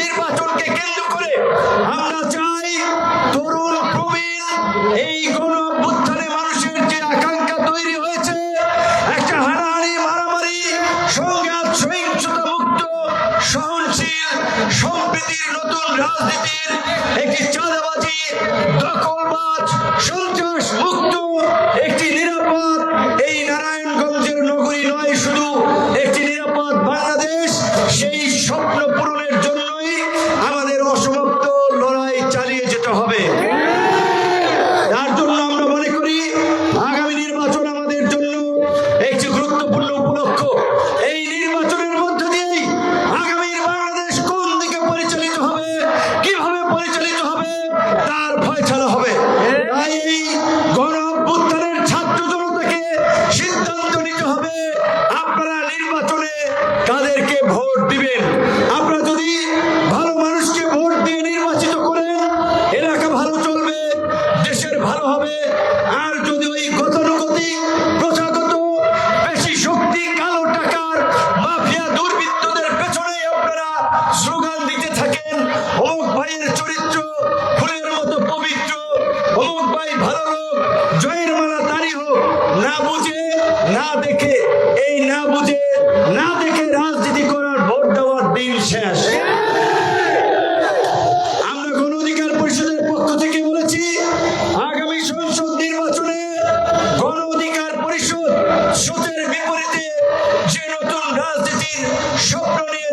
নির্বাচনকে কেন্দ্র করে আমরা চাই তরুণ, প্রবীণ, এই গণ অভ্যুত্থানে মানুষের যে আকাঙ্ক্ষা তৈরি হয়েছে, একটা হারাহারি মারামারি, সংঘাত, সহিংসতা মুক্ত, সহনশীল, সম্প্রীতির নতুন রাজনীতি এই না বুঝে, না দেখে রাজনীতি করার ভোট দেওয়ার দিন শেষ। আমরা গণ অধিকার পরিষদের পক্ষ থেকে বলেছি, আগামী সংসদ নির্বাচনে গণ অধিকার পরিষদ সোচের বিপরীতে যে নতুন রাজনীতির স্বপ্ন নিয়ে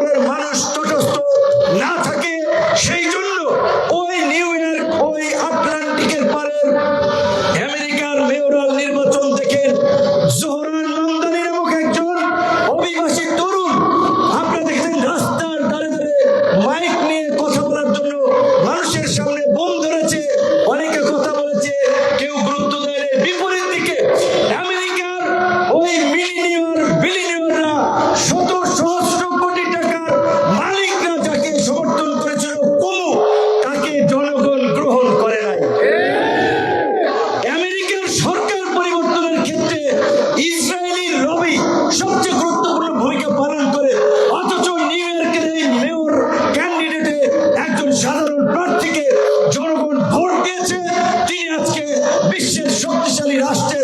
ঠাকুরের মা এই রাষ্ট্রের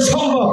冲吧。